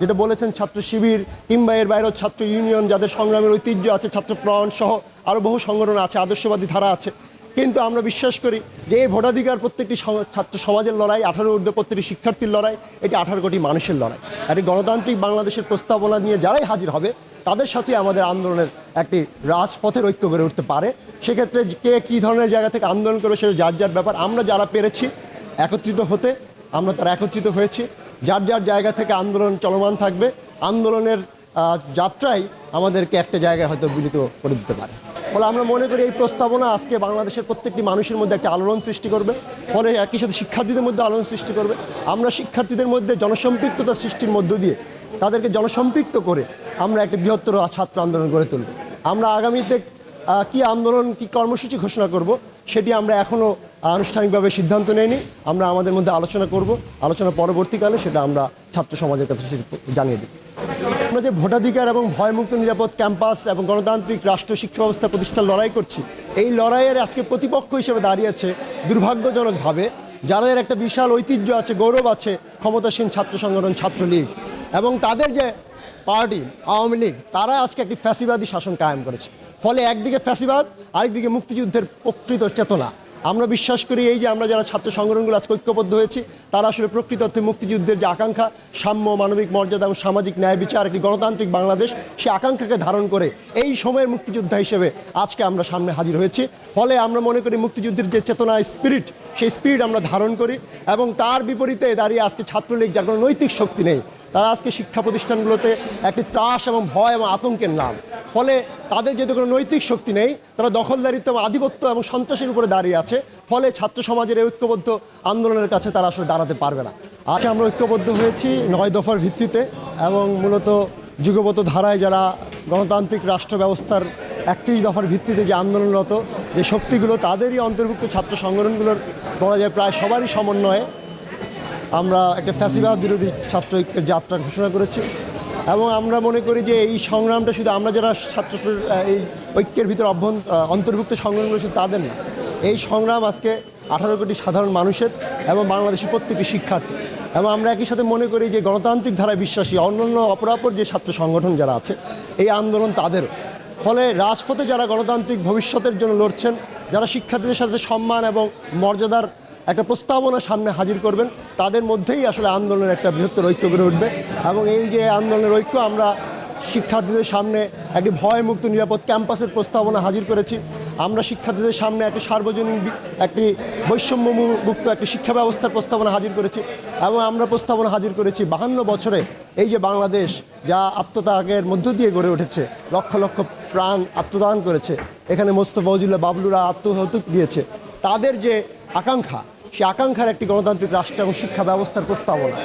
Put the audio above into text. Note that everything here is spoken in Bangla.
যেটা বলেছেন ছাত্র শিবির কিংবা এর বাইরেও ছাত্র ইউনিয়ন যাদের সংগ্রামের ঐতিহ্য আছে, ছাত্র ফ্রন্ট সহ আরও বহু সংগঠন আছে, আদর্শবাদী ধারা আছে। কিন্তু আমরা বিশ্বাস করি যে এই ভোটাধিকার প্রত্যেকটি ছাত্র সমাজের লড়াই, আঠারো ঊর্ধ্ব প্রত্যেকটি শিক্ষার্থীর লড়াই, এটি আঠারো কোটি মানুষের লড়াই। একটি গণতান্ত্রিক বাংলাদেশের প্রস্তাবনা নিয়ে যারাই হাজির হবে, তাদের সাথে আমাদের আন্দোলনের একটি রাজপথের ঐক্য গড়ে উঠতে পারে। সেক্ষেত্রে কে কী ধরনের জায়গা থেকে আন্দোলন করবে সেটা যার যার ব্যাপার, আমরা যারা পেরেছি একত্রিত হতে, আমরা তারা একত্রিত হয়েছি। যার যার জায়গা থেকে আন্দোলন চলমান থাকবে, আন্দোলনের যাত্রাই আমাদেরকে একটা জায়গায় হয়তো বিলিত করে দিতে পারে। ফলে আমরা মনে করি এই প্রস্তাবনা আজকে বাংলাদেশের প্রত্যেকটি মানুষের মধ্যে একটা আলোড়ন সৃষ্টি করবে। ফলে একই সাথে শিক্ষার্থীদের মধ্যে আলোড়ন সৃষ্টি করবে। আমরা শিক্ষার্থীদের মধ্যে জনসম্পৃক্ততা সৃষ্টির মধ্য দিয়ে তাদেরকে জনসম্পৃক্ত করে আমরা একটা বৃহত্তর ছাত্র আন্দোলন গড়ে তুলব। আমরা আগামীতে কি আন্দোলন, কি কর্মসূচি ঘোষণা করব, সেটি আমরা এখনও আনুষ্ঠানিকভাবে সিদ্ধান্ত নেইনি আমরা আমাদের মধ্যে আলোচনা করব। আলোচনা পরবর্তীকালে সেটা আমরা ছাত্র সমাজের কাছে জানিয়ে দিই আমরা যে ভোটাধিকার এবং ভয়মুক্ত নিরাপদ ক্যাম্পাস এবং গণতান্ত্রিক রাষ্ট্র শিক্ষা ব্যবস্থা প্রতিষ্ঠার লড়াই করছি, এই লড়াইয়ের আজকে প্রতিপক্ষ হিসেবে দাঁড়িয়েছে দুর্ভাগ্যজনকভাবে, যাদের একটা বিশাল ঐতিহ্য আছে, গৌরব আছে, ক্ষমতাসীন ছাত্র সংগঠন ছাত্রলীগ এবং তাদের যে পার্টি, আওয়ামী লীগ, তারা আজকে একটি ফ্যাসিবাদী শাসন কায়েম করেছে। ফলে একদিকে ফ্যাসিবাদ, আরেকদিকে মুক্তিযুদ্ধের প্রকৃত চেতনা। আমরা বিশ্বাস করি এই যে আমরা যারা ছাত্র সংগঠনগুলো আজকে ঐক্যবদ্ধ হয়েছি, তারা আসলে প্রকৃত অর্থে মুক্তিযুদ্ধের যে আকাঙ্ক্ষা, সাম্য, মানবিক মর্যাদা এবং সামাজিক ন্যায় বিচার একটি গণতান্ত্রিক বাংলাদেশ, সে আকাঙ্ক্ষাকে ধারণ করে এই সময়ের মুক্তিযোদ্ধা হিসেবে আজকে আমরা সামনে হাজির হয়েছি। ফলে আমরা মনে করি মুক্তিযুদ্ধের যে চেতনা স্পিরিট সেই স্পিরিট আমরা ধারণ করি এবং তার বিপরীতে দাঁড়িয়ে আজকে ছাত্রলীগ যার কোনো নৈতিক শক্তি নেই, তারা আজকে শিক্ষা প্রতিষ্ঠানগুলোতে একটি ত্রাস এবং ভয় এবং আতঙ্কের নাম। ফলে তাদের যেহেতু কোনো নৈতিক শক্তি নেই, তারা দখলদারিত্ব আধিপত্য এবং সন্ত্রাসের উপরে দাঁড়িয়ে আছে, ফলে ছাত্র সমাজের এই ঐক্যবদ্ধ আন্দোলনের কাছে তারা আসলে দাঁড়াতে পারবে না। আজকে আমরা ঐক্যবদ্ধ হয়েছি নয় দফার ভিত্তিতে এবং মূলত যুগপত ধারায় যারা গণতান্ত্রিক রাষ্ট্র ব্যবস্থার একত্রিশ দফার ভিত্তিতে যে আন্দোলনরত যে শক্তিগুলো, তাদেরই অন্তর্ভুক্ত ছাত্র সংগঠনগুলোর বলা যায় প্রায় সবারই সমন্বয়ে আমরা একটা ফ্যাসিবাদ বিরোধী ছাত্র ঐক্যের যাত্রা ঘোষণা করেছি। এবং আমরা মনে করি যে এই সংগ্রামটা শুধু আমরা যারা ছাত্র, এই ঐক্যের ভিতরে অভ্যন্ত অন্তর্ভুক্ত সংগ্রামগুলো শুধু তাদের না, এই সংগ্রাম আজকে আঠারো কোটি সাধারণ মানুষের এবং বাংলাদেশের প্রত্যেকটি শিক্ষার্থী এবং আমরা একই সাথে মনে করি যে গণতান্ত্রিক ধারায় বিশ্বাসী অন্যান্য অপরাপর যে ছাত্র সংগঠন যারা আছে, এই আন্দোলন তাদেরও। ফলে রাজপথে যারা গণতান্ত্রিক ভবিষ্যতের জন্য লড়ছেন, যারা শিক্ষার্থীদের সাথে সম্মান এবং মর্যাদার একটা প্রস্তাবনা সামনে হাজির করবেন। তাদের মধ্যেই আসলে আন্দোলনের একটা বৃহত্তর ঐক্য গড়ে উঠবে এবং এই যে আন্দোলনের ঐক্য, আমরা শিক্ষার্থীদের সামনে একটি ভয়মুক্ত নিরাপদ ক্যাম্পাসের প্রস্তাবনা হাজির করেছি। আমরা শিক্ষার্থীদের সামনে একটি সার্বজনীন একটি বৈষম্য মুক্ত একটি শিক্ষা ব্যবস্থার প্রস্তাবনা হাজির করেছি এবং আমরা প্রস্তাবনা হাজির করেছি বাহান্ন বছরে এই যে বাংলাদেশ, যা আত্মত্যাগের মধ্য দিয়ে গড়ে উঠেছে, লক্ষ লক্ষ প্রাণ আত্মদান করেছে। এখানে মোস্তফা ফজিল্লা বাবলুরা আত্মহতুক দিয়েছে। তাদের যে আকাঙ্ক্ষা সেই আকাঙ্ক্ষার একটি গণতান্ত্রিক রাষ্ট্র এবং শিক্ষা ব্যবস্থার প্রস্তাবনা।